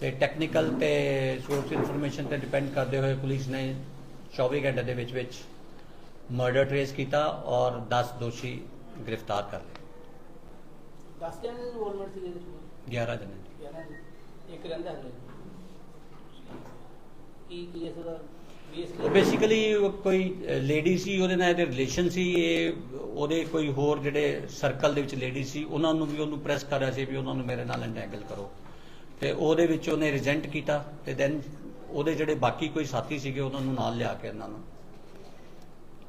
ਤੇ ਟੈਕਨੀਕਲ ਤੇ source information ਤੇ ਡਿਪੈਂਡ ਕਰਦੇ ਹੋਏ ਪੁਲਿਸ ਨੇ 24 ਘੰਟੇ ਦੇ ਵਿੱਚ ਵਿੱਚ ਮਰਡਰ ਟ੍ਰੇਸ ਕੀਤਾ ਔਰ 10 ਦੋਸ਼ੀ ਗ੍ਰਿਫਤਾਰ ਕਰ ਲਏ। ਦੱਸ ਜਣੇ ਇਨਵੋਲਵਮੈਂਟ ਸੀ ਇਹਦੇ ਵਿੱਚ? 11 ਜਣੇ। ਇੱਕ ਰਹਿੰਦਾ ਹਲੇ ਕੀ ਕੀ ਇਸ ਦਾ ਬੇਸਿਕਲੀ ਕੋਈ ਲੇਡੀ ਸੀ ਉਹਦੇ ਨਾਲ ਇਹਦੇ ਰਿਲੇਸ਼ਨ ਸੀ ਇਹ ਉਹਦੇ ਕੋਈ ਹੋਰ ਜਿਹੜੇ ਸਰਕਲ ਦੇ ਵਿੱਚ ਲੇਡੀ ਸੀ ਉਹਨਾਂ ਨੂੰ ਵੀ ਉਹਨੂੰ ਪ੍ਰੈਸ ਕਰ ਰਿਹਾ ਸੀ ਵੀ ਉਹਨਾਂ ਨੂੰ ਮੇਰੇ ਨਾਲ ਇੰਟੈਂਗਲ ਕਰੋ। ਤੇ ਉਹਦੇ ਵਿੱਚ ਉਹਨੇ ਰਿਜੈਂਟ ਕੀਤਾ ਤੇ ਦੈਨ ਉਹਦੇ ਜਿਹੜੇ ਬਾਕੀ ਕੋਈ ਸਾਥੀ ਸੀਗੇ ਉਹਨਾਂ ਨੂੰ ਨਾਲ ਲਿਆ ਕੇ ਇਹਨਾਂ ਨੂੰ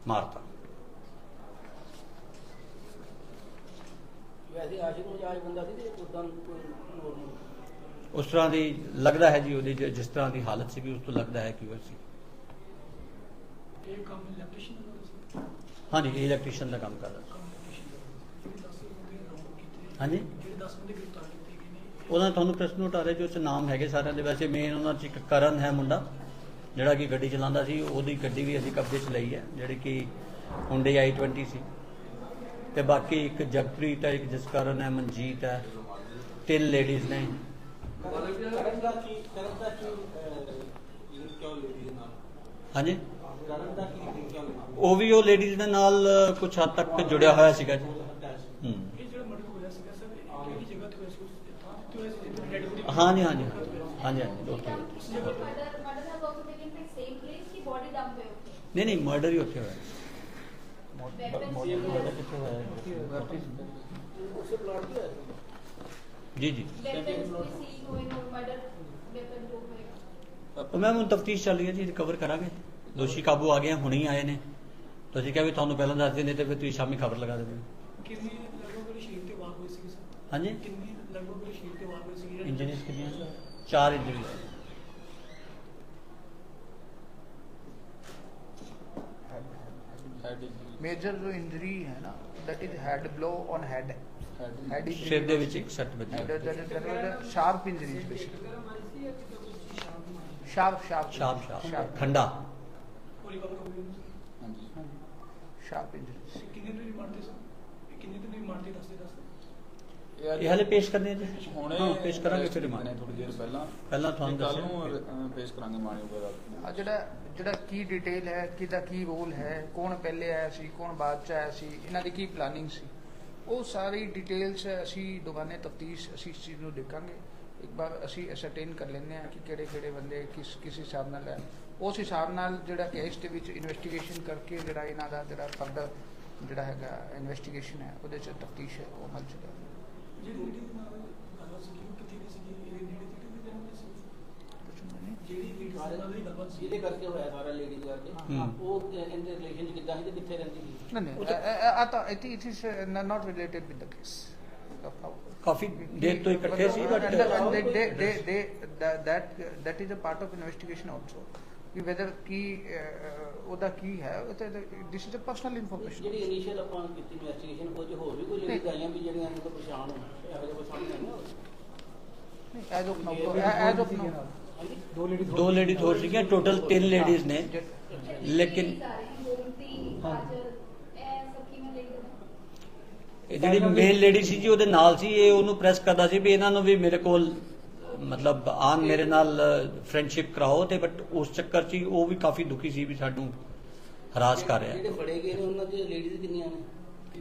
ਮਾਰਤਾ। ਵੈਸੇ ਆਸ਼ਿਕ ਮਜਾਜ ਬੰਦਾ ਸੀ ਤੇ ਉਦਾਂ ਕੋਈ ਨੋਰਮਲ ਉਸ ਤਰ੍ਹਾਂ ਦੀ ਲੱਗਦਾ ਹੈ ਜੀ ਉਹਦੀ ਜਿਸ ਤਰ੍ਹਾਂ ਦੀ ਹਾਲਤ ਸੀਗੀ ਉਸ ਤੋਂ ਲੱਗਦਾ ਹੈ ਕਿ ਉਹ ਸੀ। ਇਹ ਕੰਮ ਇਲੈਕਟ੍ਰੀਸ਼ੀਅਨ ਦਾ ਸੀ? ਹਾਂਜੀ ਇਹ ਇਲੈਕਟ੍ਰੀਸ਼ੀਅਨ ਦਾ ਕੰਮ ਕਰਦਾ ਸੀ। ਕੰਮ electrician ਦਾ। ਜਿਹੜੇ 10 ਬੰਦੇ ਰੌਂਗ ਕੀਤੇ ਹਾਂਜੀ? ਜਿਹੜੇ 10 ਬੰਦੇ ਗ੍ਰਿਫਤਾਰ ਉਹਨਾਂ ਦਾ ਤੁਹਾਨੂੰ ਪ੍ਰਸ਼ਨ ਰਿਹਾ ਜੋ ਉਸ 'ਚ ਨਾਮ ਹੈਗੇ ਸਾਰਿਆਂ ਦੇ। ਵੈਸੇ ਮੇਨ ਉਹਨਾਂ 'ਚ ਇੱਕ ਕਰਨ ਹੈ ਮੁੰਡਾ ਜਿਹੜਾ ਕਿ ਗੱਡੀ ਚਲਾਉਂਦਾ ਸੀ ਉਹਦੀ ਗੱਡੀ ਵੀ ਅਸੀਂ ਕਬਜ਼ੇ 'ਚ ਲਈ ਹੈ ਜਿਹੜੀ ਕਿ ਹੁੰਡੇ i20 ਸੀ। ਤੇ ਬਾਕੀ ਇੱਕ ਜਗਪ੍ਰੀਤ ਹੈ ਇੱਕ ਜਸਕਰਨ ਹੈ ਮਨਜੀਤ ਹੈ ਤਿੰਨ ਲੇਡੀਜ਼ ਨੇ। ਕਰਨ ਦਾ ਕੀ ਕਰਨ ਦਾ ਕੀ ਲਿੰਕ ਕਿਉਂ ਲੇਡੀ ਦੇ ਨਾਲ? ਹਾਂਜੀ? ਕਰਨ ਦਾ ਕੀ ਲਿੰਕ ਕਿਉਂ ਉਹ ਵੀ ਉਹ ਲੇਡੀਜ਼ ਦੇ ਨਾਲ ਕੁਝ ਹੱਦ ਤੱਕ ਜੁੜਿਆ ਹੋਇਆ ਸੀਗਾ ਜੀ। ਹਾਂਜੀ ਹਾਂਜੀ ਹਾਂਜੀ ਹਾਂਜੀ ਓਕੇ ਨਹੀਂ ਨਹੀਂ ਮਰਡਰ ਹੀ ਉੱਥੇ ਹੋਇਆ। ਜੀ ਜੀ। ਮੈਮ ਹੁਣ ਤਫਤੀਸ਼ ਚੱਲ ਰਹੀ ਹੈ ਜੀ ਰਿਕਵਰ ਕਰਾਂਗੇ। ਦੋਸ਼ੀ ਕਾਬੂ ਆ ਗਏ ਹੁਣੇ ਹੀ ਆਏ ਨੇ। ਤੁਸੀਂ ਕਿਹਾ ਵੀ ਤੁਹਾਨੂੰ ਪਹਿਲਾਂ ਦੱਸ ਦਿੰਦੇ ਤੇ ਫਿਰ ਤੁਸੀਂ ਸ਼ਾਮੀ ਖਬਰ ਲਗਾ ਦਿੰਦੇ ਕਿੰਨੀ ਲੱਗੋ ਕਿ ਸ਼ਹੀਦ ਤੇ ਵਾਹ ਹੋਈ ਸੀ ਹਾਂਜੀ? ਕਿੰਨੀ ਲਗਭਗ ਵਾਲੀ ਸ਼ੀਟ ਤੇ ਵਾਰ ਹੋਈ ਸੀ ਇੰਜਰੀਜ਼ ਕਿੰਨੀਆਂ ਚਾਰ ਇੰਜਰੀਜ਼ ਮੇਜਰ ਜੋ ਇੰਜਰੀ ਹੈ ਨਾ that is head blow on head. Head injury. ਸਿਰ ਦੇ ਵਿੱਚ ਇੱਕ ਸੱਟ ਵੱਜੀ and that is that was a sharp injury basically. sharp sharp sharp sharp ਠੰਡਾ ਉਹ ਰਿਕਵਰ ਹੋ ਗਈ ਉਹਨੂੰ। sharp injury. ਤੇ ਕਿੰਨੇ ਦਿਨ ਰਿਮਾਂਡ ਤੇ ਸਰ ਇਹ ਕਿੰਨੇ ਦਿਨ ਰਿਮਾਂਡ ਤੇ ਦੱਸਦੇ ਦੱਸਦੇ ਇਹ ਹਲੇ ਪੇਸ਼ ਕਰਨੇ ਜੀ? ਹੁਣੇ ਪੇਸ਼ ਕਰਾਂਗੇ ਫਿਰ ਰਿਮਾਂਡ ਥੋੜੀ ਦੇਰ ਪਹਿਲਾਂ। ਪਹਿਲਾਂ ਤੁਹਾਨੂੰ ਕੱਲ ਨੂੰ ਪੇਸ਼ ਕਰਾਂਗੇ ਮਾਨਯੋਗ ਅਦਾਲਤ ਆ ਜਿਹੜਾ ਜਿਹੜਾ ਕੀ ਡਿਟੇਲ ਹੈ ਕਿਹਦਾ ਕੀ ਰੋਲ ਹੈ ਕੌਣ ਪਹਿਲੇ ਆਇਆ ਸੀ ਕੌਣ ਬਾਅਦ ਚ ਆਇਆ ਸੀ ਇਹਨਾਂ ਦੀ ਕੀ ਪਲਾਨਿੰਗ ਸੀ? ਉਹ ਸਾਰੀ ਡਿਟੇਲਸ ਅਸੀਂ ਦੁਬਾਨੇ ਤਫਤੀਸ਼ ਅਸੀਂ ਇਸ ਚੀਜ਼ ਨੂੰ ਦੇਖਾਂਗੇ। ਇੱਕ ਵਾਰ ਅਸੀਂ ਅਸਰਟੇਨ ਕਰ ਲੈਂਦੇ ਹਾਂ ਕਿ ਕਿਹੜੇ ਕਿਹੜੇ ਬੰਦੇ ਕਿਸ ਕਿਸ ਹਿਸਾਬ ਨਾਲ ਹੈ। ਉਸ ਹਿਸਾਬ ਨਾਲ ਜਿਹੜਾ ਕੇਸ ਦੇ ਵਿੱਚ ਇਨਵੈਸਟੀਗੇਸ਼ਨ ਕਰਕੇ ਜਿਹੜਾ ਇਹਨਾਂ ਦਾ ਜਿਹੜਾ ਫਰਦਰ ਜਿਹੜਾ ਹੈਗਾ ਇਨਵੈਸਟੀਗੇਸ਼ਨ ਹੈ ਉਹਦੇ ਚ ਤਫਤੀਸ਼ ਹੈ ਉਹ ਅਮਲ ਚ ਲਿਆਵਾਂਗੇ। ਜਿਹੜੀ ਲੇਡੀ ਦੇ ਨਾਲ ਗੱਲਬਾਤ ਸੀ ਉਹ ਕਿੱਥੇ ਦੀ ਸੀ ਇਹ ਨੇੜੇ ਤੇੜੇ ਦੀ ਰਹਿੰਦੀ ਸੀ ਕੁਛ ਨਹੀਂ ਜਿਹੜੀ ਲੇਡੀ ਦੇ ਨਾਲ ਦੀ ਗੱਲਬਾਤ ਸੀ ਜਿਹਦੇ ਕਰਕੇ ਹੋਇਆ ਸਾਰਾ ਲੇਡੀਜ਼ ਕਰਕੇ। ਉਹ ਇਹਦੇ ਰਿਲੇਸ਼ਨ ਚ ਕਿੱਦਾਂ ਸੀ ਤੇ ਕਿੱਥੇ ਰਹਿੰਦੀ ਸੀ No, no. ਉਹ ਤਾਂ- uh, not related with the case. of how- ਕਾਫੀ ਦੇਰ ਤੋਂ ਇਕੱਠੇ ਸੀ but And, the- and they, they, they, they, that, that, that is ਵੀ ਵੈਦਰ ਕੀ ਉਹਦਾ ਕੀ ਹੈ ਉਹ ਤੇ this is a personal information ਜਿਹੜੀ ਇਨੀਸ਼ੀਅਲ ਦੋ ਲੇਡੀ ਦੋ ਲੇਡੀ ਟੋਟਲ ਤਿੰਨ ਲੇਡੀਜ਼ ਨੇ। ਲੇਕਿਨ ਜਿਹੜੀ ਮੇਲ ਲੇਡੀ ਸੀ ਜੀ ਉਹਦੇ ਨਾਲ ਸੀ ਇਹ ਉਹਨੂੰ ਪ੍ਰੈਸ ਕਰਦਾ ਸੀ ਵੀ ਇਹਨਾਂ ਨੂੰ ਵੀ ਮੇਰੇ ਕੋਲ ਮਤਲਬ ਆਨ ਮੇਰੇ ਨਾਲ ਫਰੈਂਡਸ਼ਿਪ ਕਰਾਓ ਤੇ ਬਟ ਉਸ ਚੱਕਰ 'ਚ ਉਹ ਵੀ ਕਾਫੀ ਦੁਖੀ ਸੀ ਵੀ ਸਾਨੂੰ ਹਰਾਸ ਕਰ ਰਿਹਾ। ਜਿਹੜੇ ਫੜੇ ਗਏ ਨੇ ਉਹਨਾਂ ਦੀ ਲੇਡੀਜ਼ ਕਿੰਨੀਆਂ ਨੇ?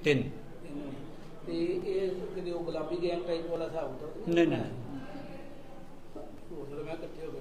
ਤਿੰਨ। ਤੇ ਇਹ ਕਿਤੇ ਉਹ ਗੁਲਾਬੀ ਗੈਂਗ ਟਾਈਪ ਵਾਲਾ ਹਿਸਾਬ ਹੁੰਦਾ ਨਹੀਂ ਨਹੀਂ। ਹੋਰ ਮੈਂ ਇਕੱਠੇ ਹੋ ਗਏ